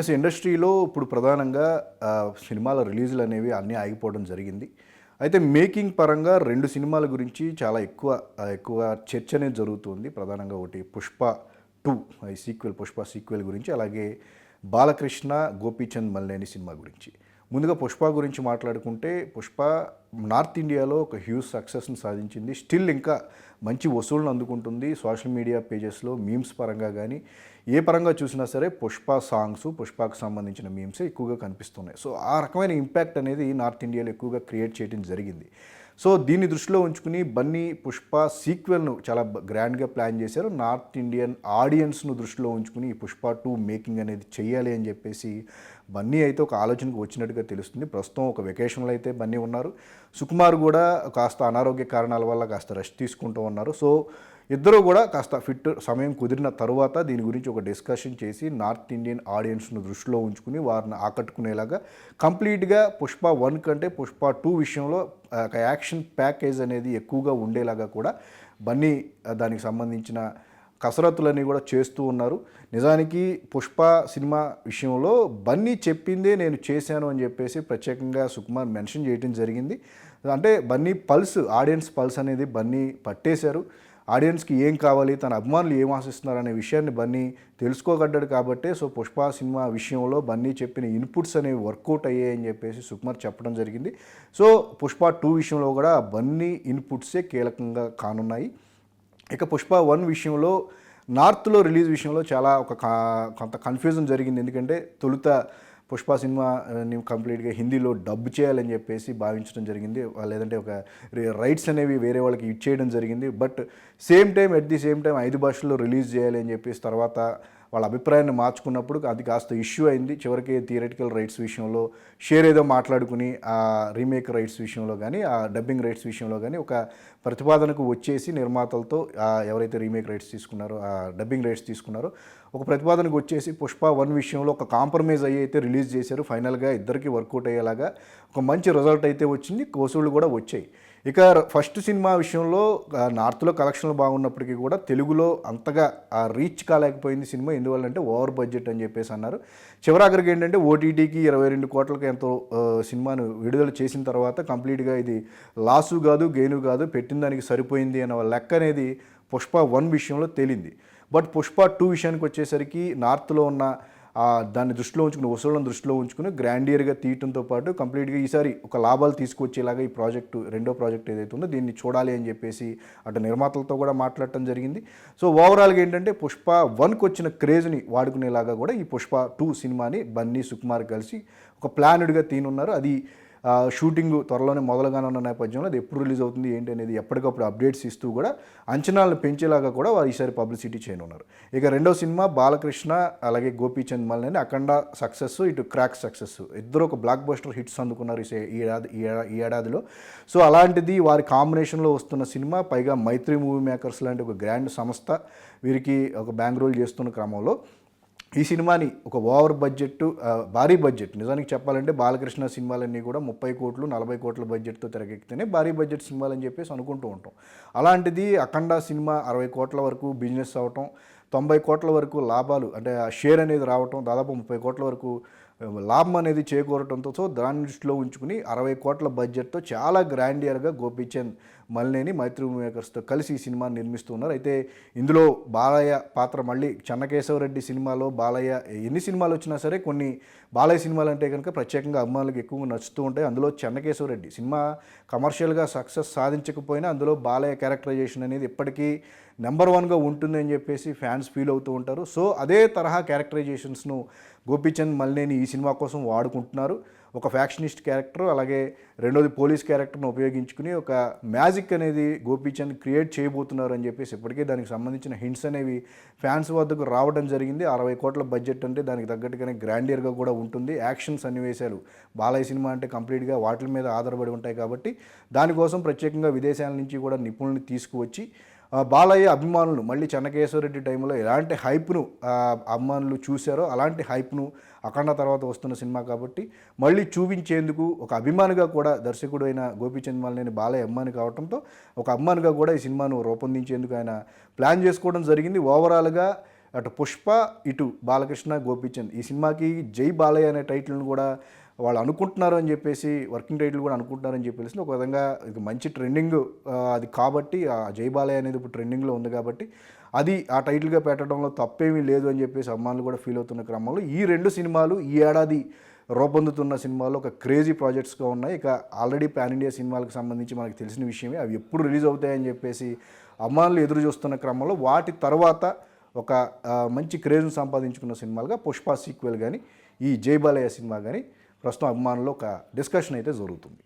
Yes ఇండస్ట్రీలో ఇప్పుడు ప్రధానంగా సినిమాల రిలీజులు అనేవి అన్నీ ఆగిపోవడం జరిగింది. అయితే మేకింగ్ పరంగా రెండు సినిమాల గురించి చాలా ఎక్కువ ఎక్కువ చర్చ అనేది జరుగుతుంది. ప్రధానంగా ఒకటి పుష్ప టూ ఈ సీక్వెల్ పుష్ప సీక్వెల్ గురించి అలాగే బాలకృష్ణ గోపీచంద్ మల్లేని సినిమా గురించి. ముందుగా పుష్ప గురించి మాట్లాడుకుంటే పుష్ప నార్త్ ఇండియాలో ఒక హ్యూజ్ సక్సెస్ని సాధించింది. స్టిల్ ఇంకా మంచి వసూళ్ళను అందుకుంటుంది. సోషల్ మీడియా పేజెస్లో మీమ్స్ పరంగా కానీ ఏ పరంగా చూసినా సరే పుష్ప సాంగ్స్ పుష్పకు సంబంధించిన మీమ్స్ ఎక్కువగా కనిపిస్తున్నాయి. సో ఆ రకమైన ఇంపాక్ట్ అనేది నార్త్ ఇండియాలో ఎక్కువగా క్రియేట్ చేయడం జరిగింది. సో దీన్ని దృష్టిలో ఉంచుకుని బన్నీ పుష్ప సీక్వెల్ను చాలా గ్రాండ్గా ప్లాన్ చేశారు. నార్త్ ఇండియన్ ఆడియన్స్ను దృష్టిలో ఉంచుకుని ఈ పుష్ప టూ మేకింగ్ అనేది చేయాలి అని చెప్పేసి బన్నీ అయితే ఒక ఆలోచనకు వచ్చినట్టుగా తెలుస్తుంది. ప్రస్తుతం ఒక వెకేషన్లో అయితే బన్నీ ఉన్నారు. సుకుమార్ కూడా కాస్త అనారోగ్య కారణాల వల్ల కాస్త రెస్ట్ తీసుకుంటూ ఉన్నారు. సో ఇద్దరు కూడా కాస్త ఫిట్ సమయం కుదిరిన తర్వాత దీని గురించి ఒక డిస్కషన్ చేసి నార్త్ ఇండియన్ ఆడియన్స్ను దృష్టిలో ఉంచుకుని వారిని ఆకట్టుకునేలాగా కంప్లీట్గా పుష్ప వన్ కంటే పుష్ప టూ విషయంలో ఒక యాక్షన్ ప్యాకేజ్ అనేది ఎక్కువగా ఉండేలాగా కూడా బన్నీ దానికి సంబంధించిన కసరత్తులన్నీ కూడా చేస్తూ ఉన్నారు. నిజానికి పుష్ప సినిమా విషయంలో బన్నీ చెప్పిందే నేను చేశాను అని చెప్పేసి ప్రత్యేకంగా సుకుమార్ మెన్షన్ చేయడం జరిగింది. అంటే బన్నీ పల్స్ ఆడియన్స్ పల్స్ అనేది బన్నీ పట్టేశారు. ఆడియన్స్కి ఏం కావాలి తన అభిమానులు ఏం ఆశిస్తున్నారు అనే విషయాన్ని బన్నీ తెలుసుకోగడ్డాడు కాబట్టే సో పుష్ప సినిమా విషయంలో బన్నీ చెప్పిన ఇన్పుట్స్ అనేవి వర్కౌట్ అయ్యాయని చెప్పేసి సుకుమార్ చెప్పడం జరిగింది. సో పుష్ప టూ విషయంలో కూడా బన్నీ ఇన్పుట్సే కీలకంగా కానున్నాయి. ఇక పుష్ప వన్ విషయంలో నార్త్లో రిలీజ్ విషయంలో చాలా ఒక కా- కొంత కన్ఫ్యూజన్ జరిగింది. ఎందుకంటే తొలుత పుష్ప సినిమా నువ్వు కంప్లీట్గా హిందీలో డబ్ చేయాలని చెప్పేసి భావించడం జరిగింది. లేదంటే ఒక రైట్స్ అనేవి వేరే వాళ్ళకి ఇచ్చేయడం జరిగింది. But same time at the same time ఐదు భాషల్లో రిలీజ్ చేయాలి అని చెప్పేసి తర్వాత వాళ్ళ అభిప్రాయాన్ని మార్చుకున్నప్పుడు అది కాస్త ఇష్యూ అయింది. చివరికి థియరటికల్ రైట్స్ విషయంలో షేర్ ఏదో మాట్లాడుకుని ఆ రీమేక్ రైట్స్ విషయంలో కానీ ఆ డబ్బింగ్ రైట్స్ విషయంలో కానీ ఒక ప్రతిపాదనకు వచ్చేసి నిర్మాతలతో ఎవరైతే రీమేక్ రైట్స్ తీసుకున్నారో ఆ డబ్బింగ్ రైట్స్ తీసుకున్నారో ఒక ప్రతిపాదనకు వచ్చేసి పుష్ప వన్ విషయంలో ఒక కాంప్రమైజ్ అయ్యి అయితే రిలీజ్ చేశారు. ఫైనల్గా ఇద్దరికి వర్కౌట్ అయ్యేలాగా ఒక మంచి రిజల్ట్ అయితే వచ్చింది. వసూళ్ళు కూడా వచ్చాయి. ఇక ఫస్ట్ సినిమా విషయంలో నార్త్లో కలెక్షన్లు బాగున్నప్పటికీ కూడా తెలుగులో అంతగా ఆ రీచ్ కాలేకపోయింది సినిమా. ఎందువల్లంటే ఓవర్ బడ్జెట్ అని చెప్పేసి అన్నారు. చివరాఖరికి ఏంటంటే ఓటీటీకి ఇరవై రెండు కోట్లకి ఎంతో సినిమాను విడుదల చేసిన తర్వాత కంప్లీట్గా ఇది లాసు కాదు గెయిను కాదు పెట్టిన దానికి సరిపోయింది అన్న లెక్క అనేది పుష్ప వన్ విషయంలో తేలింది. బట్ పుష్ప టూ విషయానికి వచ్చేసరికి నార్త్లో ఉన్న దాన్ని దృష్టిలో ఉంచుకుని వసూళ్ళను దృష్టిలో ఉంచుకుని గ్రాండియర్గా తీయటంతో పాటు కంప్లీట్గా ఈసారి ఒక లాభాలు తీసుకొచ్చేలాగా ఈ ప్రాజెక్టు రెండో ప్రాజెక్ట్ ఏదైతే ఉందో దీన్ని చూడాలి అని చెప్పేసి అటు నిర్మాతలతో కూడా మాట్లాడటం జరిగింది. సో ఓవరాల్గా ఏంటంటే పుష్ప వన్కి వచ్చిన క్రేజ్ని వాడుకునేలాగా కూడా ఈ పుష్ప టూ సినిమాని బన్నీ సుకుమార్ కలిసి ఒక ప్లానుడ్గా తీనున్నారు అది షూటింగ్ త్వరలోనే మొదలుగానున్న నేపథ్యంలో అది ఎప్పుడు రిలీజ్ అవుతుంది ఏంటి అనేది ఎప్పటికప్పుడు అప్డేట్స్ ఇస్తూ కూడా అంచనాలను పెంచేలాగా కూడా వారు ఈసారి పబ్లిసిటీ చేయనున్నారు. ఇక రెండో సినిమా బాలకృష్ణ అలాగే గోపీచంద్ మల్లని అఖండ సక్సెస్ ఇటు క్రాక్ సక్సెస్. ఇద్దరు ఒక బ్లాక్ బస్టర్ హిట్స్ అందుకున్నారు ఈ ఏడాది ఈ ఏడాదిలో. సో అలాంటిది వారి కాంబినేషన్లో వస్తున్న సినిమా పైగా మైత్రి మూవీ మేకర్స్ లాంటి ఒక గ్రాండ్ సంస్థ వీరికి ఒక బ్యాంక్ రోల్ చేస్తున్న క్రమంలో ఈ సినిమాని ఒక ఓవర్ బడ్జెట్ భారీ బడ్జెట్. నిజానికి చెప్పాలంటే బాలకృష్ణ సినిమాలన్నీ కూడా ముప్పై కోట్లు నలభై కోట్ల బడ్జెట్తో తెరకెక్కితేనే భారీ బడ్జెట్ సినిమాలు అని చెప్పేసి అనుకుంటూ ఉంటాం. అలాంటిది అఖండ సినిమా అరవై కోట్ల వరకు బిజినెస్ అవటం తొంభై కోట్ల వరకు లాభాలు అంటే ఆ షేర్ అనేది రావటం దాదాపు ముప్పై కోట్ల వరకు లాభం అనేది చేకూరటంతో సో దాని దృష్టిలో ఉంచుకుని అరవై కోట్ల బడ్జెట్తో చాలా గ్రాండియర్గా గోపీచంద్ మల్లేని మైత్రి మేకర్స్తో కలిసి ఈ సినిమా నిర్మిస్తున్నారు. అయితే ఇందులో బాలయ్య పాత్ర మళ్ళీ చెన్నకేశవరెడ్డి సినిమాలో బాలయ్య ఎన్ని సినిమాలు వచ్చినా సరే కొన్ని బాలయ్య సినిమాలు అంటే కనుక ప్రత్యేకంగా అభిమానులకు ఎక్కువగా నచ్చుతూ ఉంటాయి. అందులో చెన్నకేశవరెడ్డి సినిమా కమర్షియల్గా సక్సెస్ సాధించకపోయినా అందులో బాలయ్య క్యారెక్టరైజేషన్ అనేది ఇప్పటికీ నెంబర్ వన్గా ఉంటుంది అని చెప్పేసి ఫ్యాన్స్ ఫీల్ అవుతూ ఉంటారు. సో అదే తరహా క్యారెక్టరైజేషన్స్ను గోపీచంద్ మల్లేని ఈ సినిమా కోసం వాడుకుంటున్నారు. ఒక ఫ్యాక్షనిస్ట్ క్యారెక్టర్ అలాగే రెండోది పోలీస్ క్యారెక్టర్ను ఉపయోగించుకుని ఒక మ్యాజిక్ అనేది గోపీచంద్ క్రియేట్ చేయబోతున్నారు అని చెప్పేసి ఇప్పటికే దానికి సంబంధించిన హింట్స్ అనేవి ఫ్యాన్స్ వద్దకు రావడం జరిగింది. అరవై కోట్ల బడ్జెట్ అంటే దానికి తగ్గట్టుగానే గ్రాండియర్గా కూడా ఉంటుంది. యాక్షన్ సన్నివేశాలు బాలయ్య సినిమా అంటే కంప్లీట్గా వాటి మీద ఆధారపడి ఉంటాయి కాబట్టి దానికోసం ప్రత్యేకంగా విదేశాల నుంచి కూడా నిపుణుల్ని తీసుకువచ్చి బాలయ్య అభిమానులు మళ్ళీ చెన్నకేశ్వరరెడ్డి టైంలో ఎలాంటి హైప్ను అభిమానులు చూశారో అలాంటి హైప్ను అఖండ తర్వాత వస్తున్న సినిమా కాబట్టి మళ్ళీ చూపించేందుకు ఒక అభిమానిగా కూడా దర్శకుడు అయిన గోపీచంద్ మల్లేని బాలయ్య అభిమాని కావడంతో ఒక అభిమానిగా కూడా ఈ సినిమాను రూపొందించేందుకు ఆయన ప్లాన్ చేసుకోవడం జరిగింది. ఓవరాల్గా అటు పుష్ప ఇటు బాలకృష్ణ గోపీచంద్ ఈ సినిమాకి జై బాలయ్య అనే టైటిల్ను కూడా వాళ్ళు అనుకుంటున్నారు అని చెప్పేసి వర్కింగ్ టైటిల్ కూడా అనుకుంటున్నారని చెప్పేసి ఒక విధంగా ఇది మంచి ట్రెండింగ్ అది కాబట్టి ఆ జైబాలయ అనేది ఇప్పుడు ట్రెండింగ్లో ఉంది కాబట్టి అది ఆ టైటిల్గా పెట్టడంలో తప్పేమీ లేదు అని చెప్పేసి అమ్మాయిలు కూడా ఫీల్ అవుతున్న క్రమంలో ఈ రెండు సినిమాలు ఈ ఏడాది రూపొందుతున్న సినిమాలు ఒక క్రేజీ ప్రాజెక్ట్స్గా ఉన్నాయి. ఇక ఆల్రెడీ పాన్ ఇండియా సినిమాలకు సంబంధించి మనకు తెలిసిన విషయమే అవి ఎప్పుడు రిలీజ్ అవుతాయని చెప్పేసి అమ్మాయిలు ఎదురు చూస్తున్న క్రమంలో వాటి తర్వాత ఒక మంచి క్రేజ్ను సంపాదించుకున్న సినిమాలుగా పుష్ప సీక్వెల్ కానీ ఈ జైబాలయ సినిమా కానీ ప్రస్తుతం అభిమానుల్లో ఒక డిస్కషన్ అయితే జరుగుతుంది.